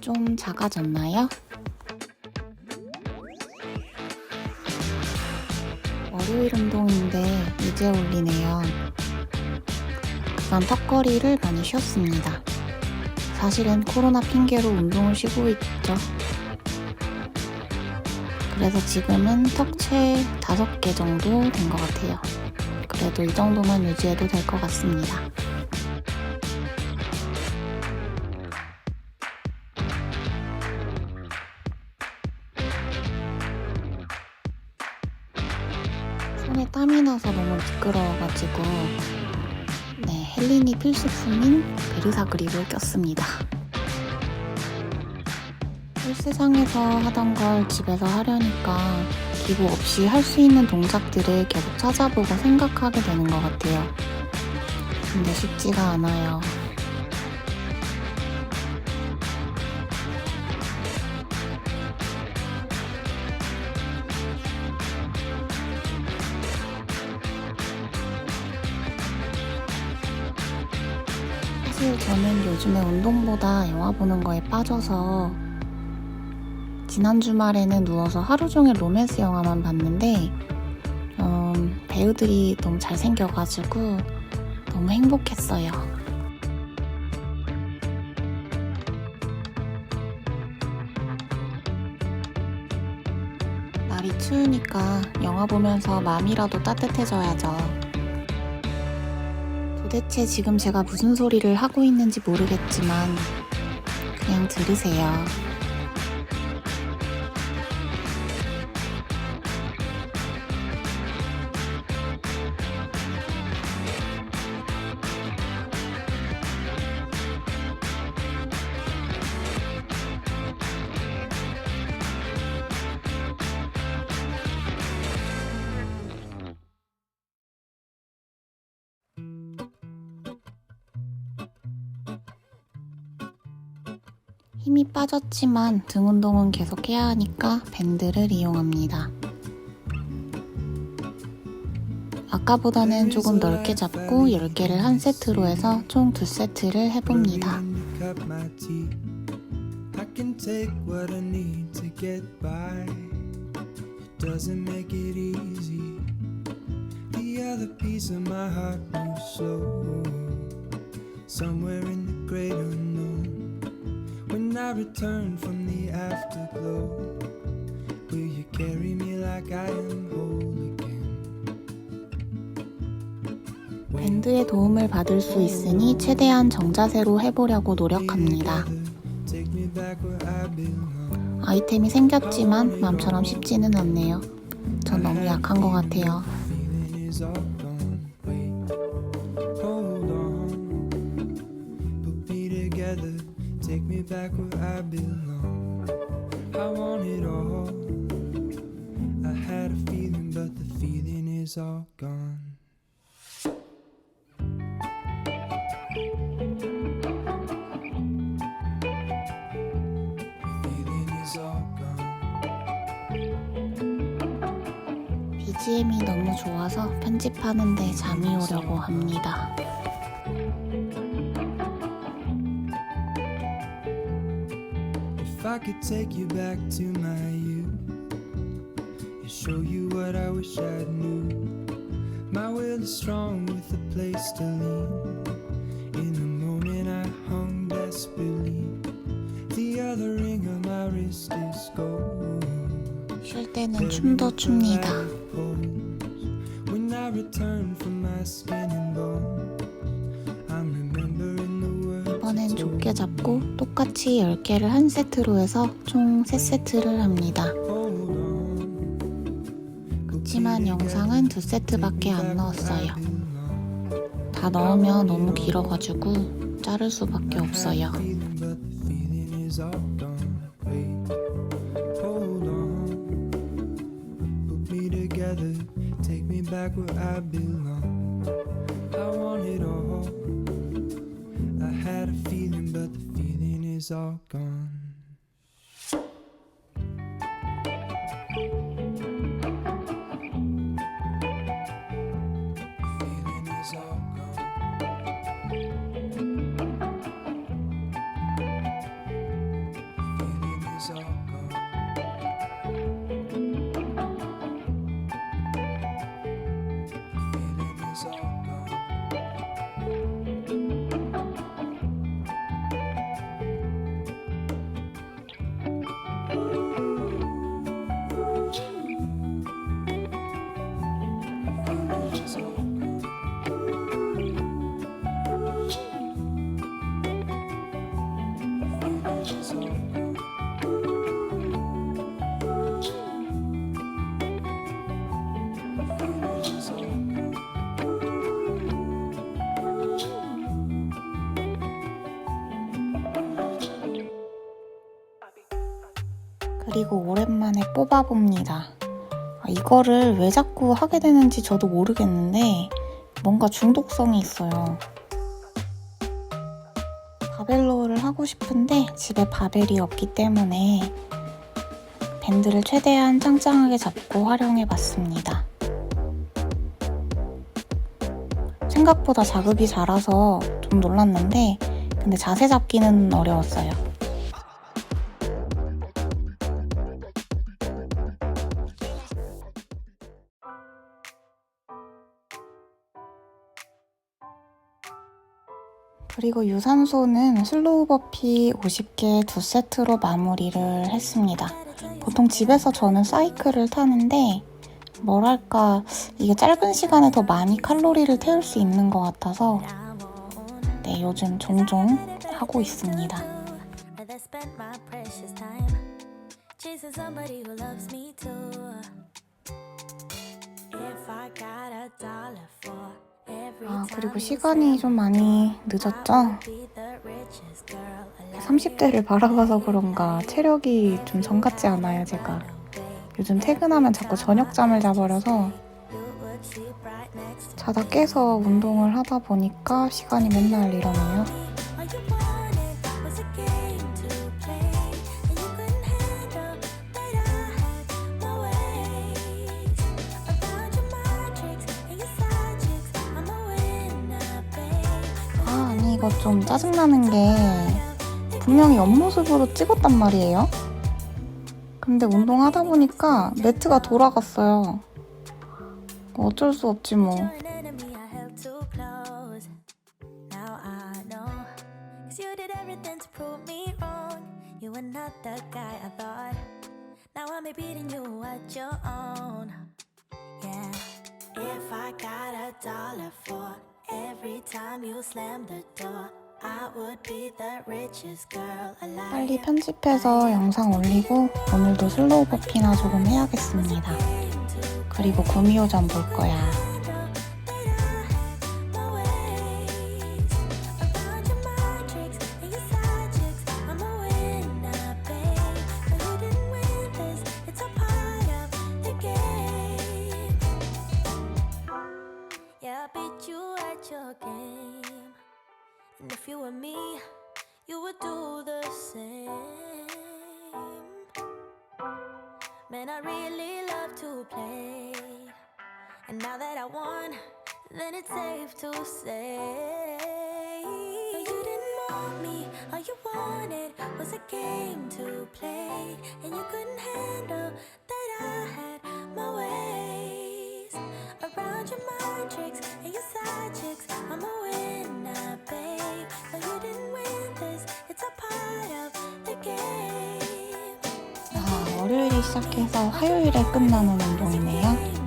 좀 작아졌나요? 월요일 운동인데 이제 올리네요. 그간 턱걸이를 많이 쉬었습니다. 사실은 코로나 핑계로 운동을 쉬고 있죠. 그래서 지금은 턱채 5개 정도 된 것 같아요. 그래도 이 정도만 유지해도 될 것 같습니다. 손에 땀이 나서 너무 미끄러워가지고 네 헬린이 필수품인 베르사 그립을 꼈습니다. 헬스장에서 하던 걸 집에서 하려니까 기구 없이 할 수 있는 동작들을 계속 찾아보고 생각하게 되는 것 같아요. 근데 쉽지가 않아요. 요즘에 운동보다 영화 보는 거에 빠져서 지난 주말에는 누워서 하루 종일 로맨스 영화만 봤는데 음, 배우들이 너무 잘생겨가지고 너무 행복했어요. 날이 추우니까 영화 보면서 마음이라도 따뜻해져야죠. 도대체 지금 제가 무슨 소리를 하고 있는지 모르겠지만 그냥 들으세요. 힘이 빠졌지만 등 운동은 계속 해야 하니까 밴드를 이용합니다. 아까보다는 조금 넓게 잡고 10개를 한 세트로 해서 총 2세트를 해봅니다. I return from the afterglow, will you carry me like I am whole again? 밴드의 도움을 받을 수 있으니 최대한 정자세로 해보려고 노력합니다. 아이템이 생겼지만 맘처럼 쉽지는 않네요. 전 너무 약한 것 같아요. Take me back where I belong. I want it all. I had a feeling, but the feeling is all gone. BGM이 너무 좋아서 편집하는데 잠이 오려고 합니다. I could take you back to my youth and show you what I wish I knew. My will is strong with a place to lean. In the moment I hung desperately. The other ring on my wrist is gold. 쉴 때는 춤도 춥니다. When I return from my skin and bone, I'm remembering the words. 이번엔 좁게 잡고 똑같이 10개를 한 세트로 해서 총 3세트를 합니다. 그치만 영상은 2세트밖에 안 넣었어요. 다 넣으면 너무 길어가지고 자를 수밖에 없어요. Is all gone. 그리고 오랜만에 뽑아봅니다. 아, 이거를 왜 자꾸 하게 되는지 저도 모르겠는데 뭔가 중독성이 있어요. 바벨로를 하고 싶은데 집에 바벨이 없기 때문에 밴드를 최대한 짱짱하게 잡고 활용해 봤습니다. 생각보다 자극이 잘아서 좀 놀랐는데 근데 자세 잡기는 어려웠어요. 그리고 유산소는 슬로우 버피 50개 두 세트로 마무리를 했습니다. 보통 집에서 저는 사이클을 타는데 뭐랄까 이게 짧은 시간에 더 많이 칼로리를 태울 수 있는 것 같아서 네 요즘 종종 하고 있습니다. 아 그리고 시간이 좀 많이 늦었죠? I'll be the richest girl alive. 30대를 바라봐서 그런가 체력이 좀정 같지 않아요 제가. 요즘 퇴근하면 자꾸 저녁잠을 자버려서 자다 깨서 운동을 하다 보니까 시간이 맨날 이러네요. 아, 이거 좀 짜증나는 게 분명히 옆모습으로 찍었단 말이에요. 근데 운동하다 보니까 매트가 돌아갔어요. 어쩔 수 없지 뭐. 빨리 편집해서 영상 올리고 오늘도 슬로우 버피나 조금 해야겠습니다. 그리고 구미호전 볼 거야. And if you were me, you would do the same. Man, I really love to play. And now that I won, then it's safe to say. You didn't want me, all you wanted was a game to play. And you couldn't handle that I had 시작해서 화요일에 끝나는 운동이네요.